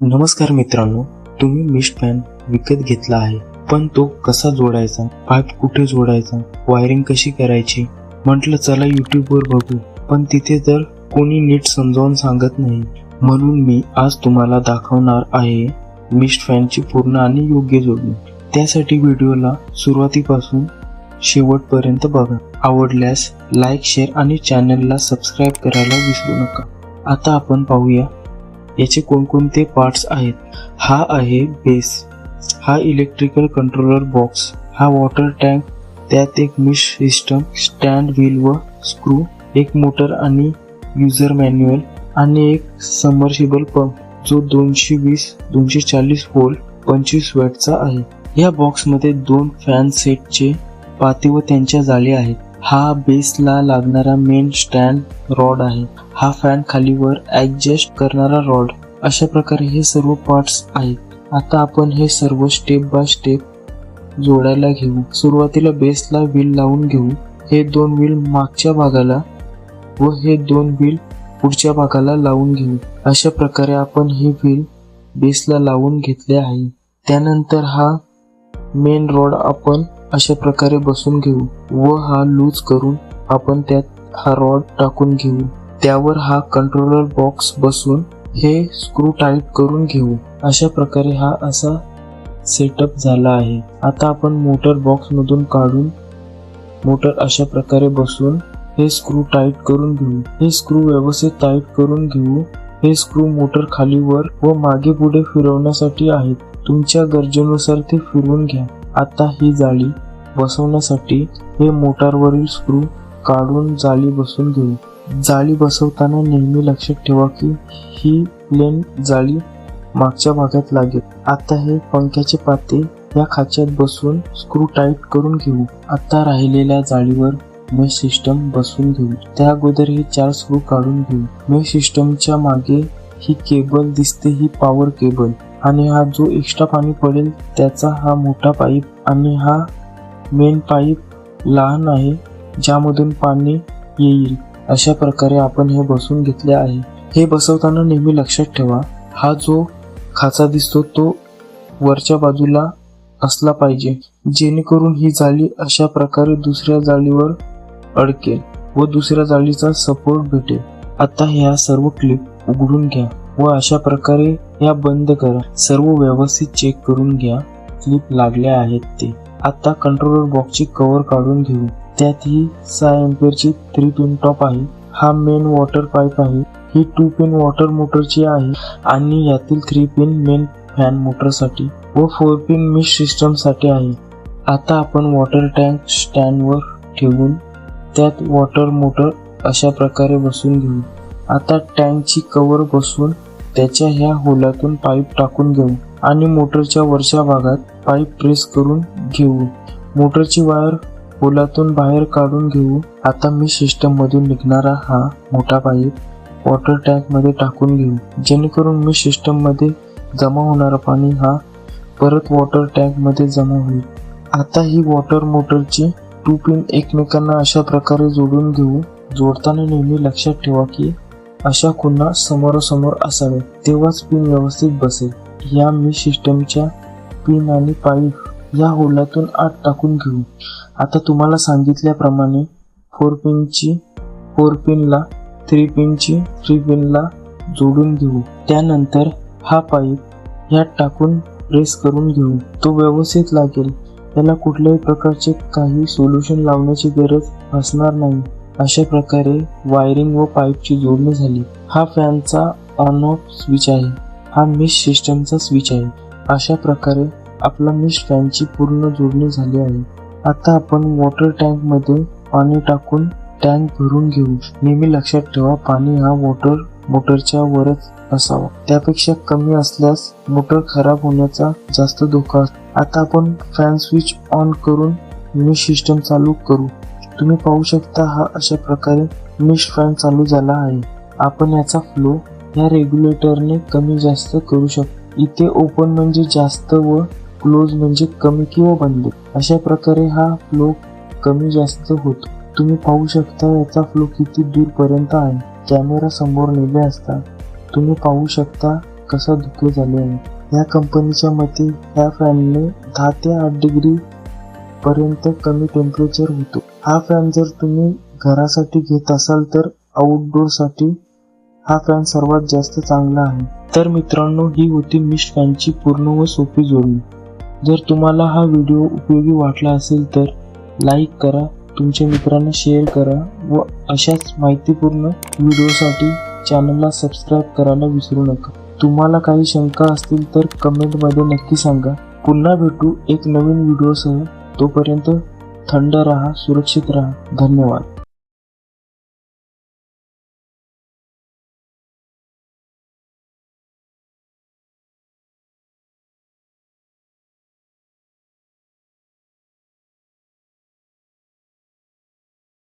नमस्कार मित्रांनो तुम्ही मिस्ट फॅन विकत घेतला आहे. पण तो कसा जोडायचा? पाईप कुठे जोडायचा? वायरिंग कशी करायची? म्हटलं चला युट्यूबवर बघू. पण तिथे तर कोणी नीट समजावून सांगत नाही. म्हणून मी आज तुम्हाला दाखवणार आहे मिस्ट फॅनची पूर्ण आणि योग्य जोडणी त्यासाठी व्हिडिओला सुरुवातीपासून शेवटपर्यंत बघा. आवडल्यास लाईक शेअर आणि चॅनलला सबस्क्राईब करायला विसरू नका. आता आपण पाहूया याचे कोणकोणते पार्ट्स आहेत? हा आहे बेस हा इलेक्ट्रिकल कंट्रोलर बॉक्स हा वॉटर टँक त्यात एक मिश सिस्टम स्टँड व्हील व स्क्रू एक मोटर आणि युजर मॅन्युअल आणि एक समर्शिबल पंप जो दोनशे वीस दोनशे चाळीस होल्ड पंचवीस वॅटचा आहे. या बॉक्समध्ये दोन फॅन सेटचे पाते व त्यांच्या जाळी आहेत. हा बेसला लागणारा मेन स्टँड रॉड आहे. हा फॅन खालीवर ऍडजस्ट करणारा रॉड अशा प्रकारे हे सर्व पार्ट्स आहेत. आता आपण हे सर्व स्टेप बाय स्टेप जोडायला घेऊ. सुरुवातीला बेसला व्हील लावून घेऊ. हे दोन व्हील मागच्या भागाला व हे दोन व्हील पुढच्या भागाला लावून घेऊ. अशा प्रकारे आपण हे व्हील बेसला लावून घेतले आहे. त्यानंतर हा मेन रॉड आपण अशा प्रकारे बसून घेऊ व हा लूज करून आपण त्यात हा रॉड टाकून घेऊ. त्यावर हा कंट्रोलर बॉक्स बसून हे स्क्रू टाईट करून घेऊ. अशा प्रकारे हा असा सेटअप झाला आहे. आता आपण मोटर बॉक्स मधून काढून मोटर अशा प्रकारे बसून हे स्क्रू टाईट करून घेऊ. हे स्क्रू व्यवस्थित टाईट करून घेऊ. हे स्क्रू मोटर खालीवर व मागे पुढे फिरवण्यासाठी आहेत. तुमच्या गरजेनुसार ते फिरवून घ्या. आता ही जाळी बसवण्यासाठी हे मोटारवरील स्क्रू काढून जाळी बसून घेऊ. जाळी बसवताना नेहमी लक्षात ठेवा की ही प्लेन जाळी मागच्या भागात लागेल. आता हे पंख्याचे पाते या खाच्यात बसून स्क्रू टाईट करून घेऊ. आता राहिलेल्या जाळीवर मेश सिस्टम बसून घेऊ. त्या अगोदर हे चार स्क्रू काढून घेऊ. मेश सिस्टमच्या मागे ही केबल दिसते ही पॉवर केबल आणि हा जो एक्स्ट्रा पाणी पडेल त्याचा हा मोठा पाईप आणि हा मेन पाईप लहान आहे ज्यामधून पाणी येईल. अशा प्रकारे आपण हे बसून घेतले आहे. हे बसवताना नेहमी लक्षात ठेवा हा जो खाचा दिसतो तो वरच्या बाजूला असला पाहिजे जेणेकरून ही जाळी अशा प्रकारे दुसऱ्या जाळीवर अडकेल व दुसऱ्या जाळीचा सपोर्ट भेटेल. आता ह्या सर्व क्लिप उघडून घ्या. व अशा प्रकारे या बंद करा. सर्व व्यवस्थित चेक करून घ्या. क्लिप लागल्या आहेत ते. आता कंट्रोलर बॉक्सची कव्हर काढून घेऊ. त्यात ही सहा एम्पियरची थ्री पिन टॉप आहे. हा मेन वॉटर पाईप आहे. ही टू पिन वॉटर मोटरची आहे. आणि यातील थ्री पिन मेन फॅन मोटरसाठी व फोर पिन मिश सिस्टमसाठी आहे. आता आपण वॉटर टँक स्टँडवर ठेवून त्यात वॉटर मोटर अशा प्रकारे बसून घेऊ. आता टँकची कवर बसून त्याच्या ह्या होलातून पाईप टाकून घेऊ आणि मोटरच्या वरच्या भागात पाईप प्रेस करून घेऊ. मोटरची वायर होलातून बाहेर काढून घेऊ. आता मी सिस्टम मधून निघणारा हा मोठा पाईप वॉटर टँकमध्ये टाकून घेऊ. जेणेकरून मी सिस्टममध्ये जमा होणारा पाणी हा परत वॉटर टँकमध्ये जमा होईल. आता ही वॉटर मोटरची टू पिन एकमेकांना अशा प्रकारे जोडून घेऊ. जोडताना नेहमी लक्षात ठेवा की अशा खुणा समोरासमोर असावे तेव्हाच पिन व्यवस्थित बसेल. या मी सिस्टमच्या पिन आणि पाईप या होलातून आत टाकून घेऊ. आता तुम्हाला सांगितल्याप्रमाणे फोर पिनची फोर पिनला थ्री पिनची थ्री पिनला जोडून घेऊ. त्यानंतर हा पाईप यात टाकून प्रेस करून घेऊ. तो व्यवस्थित लागेल. त्याला कुठल्याही प्रकारचे काही सोल्युशन लावण्याची गरज असणार नाही. अशा प्रकारे वायरिंग व पाईपची जोडणी झाली. हा फॅनचा ऑन ऑफ स्विच आहे. हा मिश सिस्टमचा स्विच आहे. अशा प्रकारे आपला मिश फॅनची पूर्ण जोडणी झाली आहे. आता आपण वॉटर टँकमध्ये पाणी टाकून टँक भरून घेऊ. नेहमी लक्षात ठेवा पाणी हा वॉटर मोटरच्या वरच असावा. त्यापेक्षा कमी असल्यास मोटर खराब होण्याचा जास्त धोका आता आपण फॅन स्विच ऑन करून मिश सिस्टम चालू करू. तुम्ही पाहू शकता हा अशा प्रकारे मिश फॅन चालू झाला आहे. आपण याचा फ्लो ह्या रेग्युलेटरने कमी जास्त करू शकतो इथे ओपन म्हणजे जास्त व क्लोज म्हणजे कमी किंवा बंद. अशा प्रकारे हा फ्लो कमी जास्त होतो. तुम्ही पाहू शकता याचा फ्लो किती दूरपर्यंत आहे. कॅमेरा समोर नेले असता तुम्ही पाहू शकता कसा धुके झाले आहे. या कंपनीच्या मते ह्या फॅनने दहा ते आठ डिग्री पर्यंत कमी टेम्परेचर होतो. हा फॅन जर तुम्ही घरासाठी घेत असाल तर आउटडोरसाठी हा फॅन सर्वात जास्त चांगला आहे. तर मित्रांनो ही होती मिस्ट फॅनची पूर्ण व सोपी जोडणी. जर तुम्हाला हा व्हिडिओ उपयोगी वाटला असेल तर लाईक करा तुमच्या मित्रांना शेअर करा व अशाच माहितीपूर्ण व्हिडिओसाठी चॅनलला सबस्क्राईब करायला विसरू नका. तुम्हाला काही शंका असतील तर कमेंटमध्ये नक्की सांगा. पुन्हा भेटू एक नवीन व्हिडिओसह तोपर्यंत थंड राहा सुरक्षित राहा. धन्यवाद.